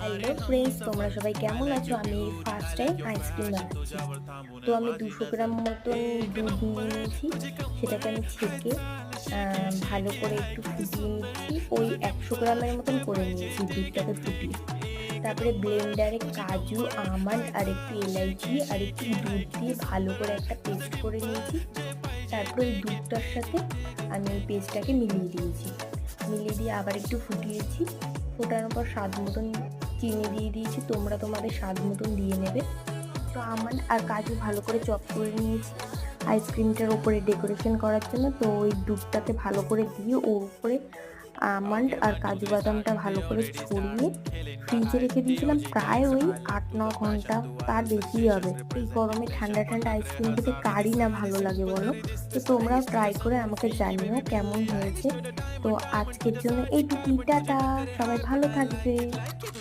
Hello friends তোমরা সবাই কেমন আছো? আমি ফার্স্ট টাইম আইসক্রিম বানাচ্ছি। তো আমি দুশো গ্রাম মতন দুধ নিয়ে নিয়েছি। সেটাকে আমি ছেঁকে ভালো করে একটু ফুটিয়ে নিচ্ছি। ওই একশো গ্রামের মতন করে নিয়েছি দুধটাকে ফুটিয়ে। তারপরে ব্লেন্ডারে কাজু আমন্ড আর একটু এলাইচি আর একটু দুধ দিয়ে ভালো করে একটা পেস্ট করে নিয়েছি। তারপরে ওই দুধটার সাথে আমি ওই পেস্টটাকে মিলিয়ে দিয়েছি। মিলিয়ে দিয়ে আবার একটু ফুটিয়েছি। ফোটানোর পর স্বাদ মতন চিনি দিয়ে দিয়েছি, তোমরা তোমাদের স্বাদ মতন দিয়ে নেবে। তো আমার আর কাজু ভালো করে চপ করে নিয়েছি। আইসক্রিমটার ওপরে ডেকোরেশন করার জন্য, তো ওই দুধটাতে ভালো করে দিয়ে ওর উপরে আমন্ড আর কাজু বাদামটা ভালো করে ছড়িয়ে ফ্রিজে রেখে দিয়েছিলাম। প্রায় ওই আট, ন ঘণ্টা তার বেশি হবে। এই গরমে ঠান্ডা ঠান্ডা আইসক্রিম খেতে কারই না ভালো লাগে বলো? তো তোমরাও ট্রাই করে আমাকে জানিও কেমন হয়েছে। তো আজকের জন্য এই টাটা। সবাই ভালো থাকবে।